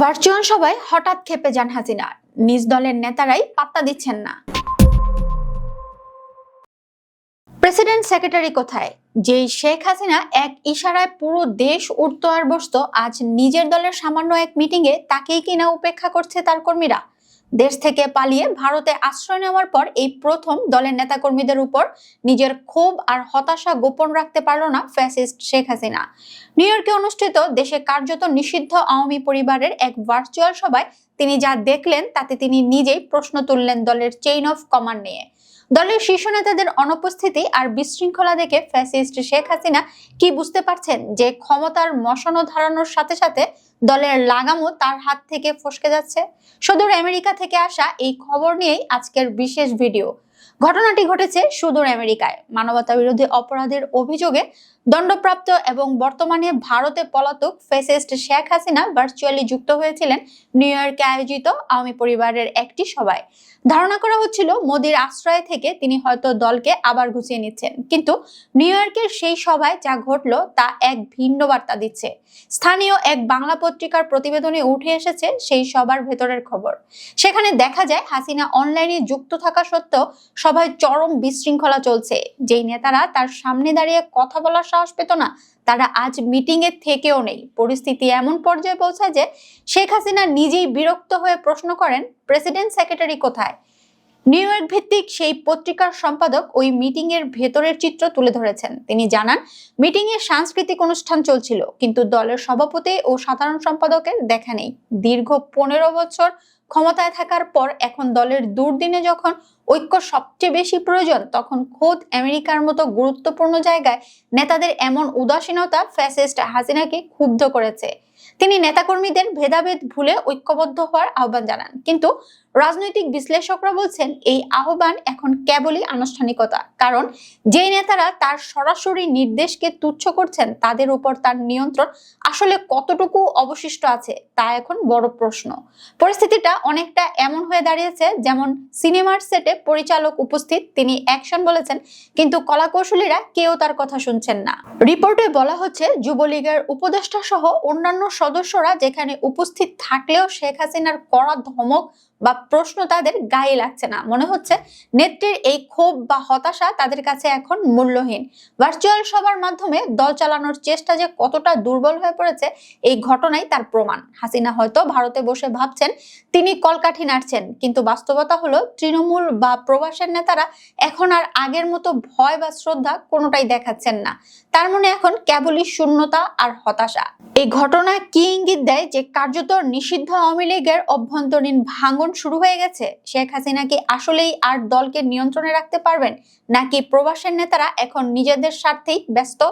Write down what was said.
Virtual সভায় হঠাৎ খেপে যান হাসিনা। নিজ দলের নেতারাই পাত্তা দিচ্ছেন না। প্রেসিডেন্ট সেক্রেটারি কোথায়? যেই শেখ হাসিনা এক ইশারায় পুরো দেশ উঠত আর বসত, আজ নিজের দলের সামান্য এক মিটিংয়ে তাকেই কিনা উপেক্ষা করছে তার কর্মীরা। দেশ থেকে পালিয়ে ভারতে আশ্রয় নেওয়ার পর এই প্রথম দলের নেতাকর্মীদের উপর নিজের ক্ষোভ আর হতাশা গোপন রাখতে পারল না ফ্যাসিস্ট শেখ হাসিনা। নিউ ইয়র্কে অনুষ্ঠিত দেশে কার্যত নিষিদ্ধ আওয়ামী পরিবারের এক ভার্চুয়াল সভায় তিনি যা দেখলেন তাতে তিনি নিজেই প্রশ্ন তুললেন দলের চেইন অফ কমান্ড নিয়ে। দলের শীর্ষ নেতাদের অনুপস্থিতি আর বিশৃঙ্খলা দেখে ফ্যাসিস্ট শেখ হাসিনা কি বুঝতে পারছেন যে ক্ষমতার মশানো ধারানোর সাথে সাথে দলের লাগামও তার হাত থেকে ফসকে যাচ্ছে? সুদূর আমেরিকা থেকে আসা এই খবর নিয়েই আজকের বিশেষ ভিডিও। ঘটনাটি ঘটেছে সুদূর আমেরিকায়। মানবতা বিরোধী অপরাধের অভিযোগে দণ্ডপ্রাপ্ত এবং বর্তমানে ভারতে পলাতক ফেসিস্ট শেখ হাসিনা ভার্চুয়ালি যুক্ত হয়েছিলেন নিউ ইয়র্কে আয়োজিত আওয়ামী পরিবারের একটি সভায়। ধারণা করা হচ্ছিল মোদির আশ্রয় থেকে তিনি হয়তো দলকে আবার গুছিয়ে নিচ্ছেন। কিন্তু নিউ ইয়র্কের সেই সভায় যা ঘটলো তা এক ভিন্ন বার্তা দিচ্ছে। স্থানীয় এক বাংলা পত্রিকার প্রতিবেদনে উঠে এসেছে সেই সবার ভেতরের খবর। সেখানে দেখা যায় হাসিনা অনলাইনে যুক্ত থাকা সত্ত্বেও সভায় চরম বিশৃঙ্খলা চলছে। যেই নেতারা তার সামনে দাঁড়িয়ে কথা বলার সাহস পেত না, তারা আজ মিটিং এর থেকেও নেই। পরিস্থিতি এমন পর্যায়ে পৌঁছায় যে শেখ হাসিনা নিজেই বিরক্ত হয়ে প্রশ্ন করেন, প্রেসিডেন্ট সেক্রেটারি কোথায়? নিউ ইয়র্ক ভিত্তিক সেই পত্রিকার সম্পাদক ওই মিটিং এর ভেতরের চিত্র তুলে ধরেছেন। তিনি জানান মিটিং এ সাংস্কৃতিক অনুষ্ঠান চলছিল, কিন্তু দলের সভাপতি ও সাধারণ সম্পাদকের দেখা নেই। দীর্ঘ পনেরো বছর ক্ষমতায় থাকার পর এখন দলের দুর্দিনে যখন ঐক্য সবচেয়ে বেশি প্রয়োজন, তখন খোদ আমেরিকার মতো গুরুত্বপূর্ণ জায়গায় নেতাদের এমন উদাসীনতা ফ্যাসিস্ট হাসিনাকে ক্ষুব্ধ করেছে। তিনি নেতাকর্মীদের ভেদাভেদ ভুলে ঐক্যবদ্ধ হওয়ার আহ্বান জানান। কিন্তু রাজনৈতিক বিশ্লেষকরা বলছেন, এই আহ্বান এখন কেবলই আনুষ্ঠানিকতা। কারণ যে নেতারা তার সরাসরি নির্দেশকে তুচ্ছ করছেন, তাদের উপর তার নিয়ন্ত্রণ আসলে কতটুকু অবশিষ্ট আছে, তা এখন বড় প্রশ্ন। পরিস্থিতিটা অনেকটা এমন হয়ে দাঁড়িয়েছে, যেমন সিনেমার সেটে পরিচালক উপস্থিত, তিনি অ্যাকশন বলেছেন, কিন্তু কলাকৌশলীরা কেউ তার কথা শুনছেন না। রিপোর্টে বলা হচ্ছে, যুবলীগের উপদেষ্টা সহ অন্যান্য সদস্যরা যেখানে উপস্থিত থাকলেও শেখ হাসিনার কড়া ধমক বা প্রশ্ন তাদের গায়ে লাগছে না। মনে হচ্ছে নেত্রীর এই ক্ষোভ বা হতাশা তাদের কাছে এখন মূল্যহীন। ভার্চুয়াল সভার মাধ্যমে দল চালানোর চেষ্টা যে কতটা দুর্বল হয়ে পড়েছে, এই ঘটনাই তার প্রমাণ। হাসিনা হয়তো ভারতে বসে ভাবছেন, তিনি কলকাঠি নাড়ছেন, কিন্তু বাস্তবতা হলো তৃণমূল বা প্রবাসের নেতারা এখন আর আগের মতো ভয় বা শ্রদ্ধা কোনোটাই দেখাচ্ছেন না। তার মনে এখন কেবলই শূন্যতা আর হতাশা। এই ঘটনা কি ইঙ্গিত দেয় যে কার্যত নিষিদ্ধ আওয়ামী লীগের অভ্যন্তরীণ ভাঙন শুরু হয়ে গেছে। শেখ হাসিনা কি আসলেই আর দলকে নিয়ন্ত্রণে রাখতে পারবেন? নাকি প্রবাসের নেতারা এখন নিজেদের স্বার্থেই ব্যস্ত?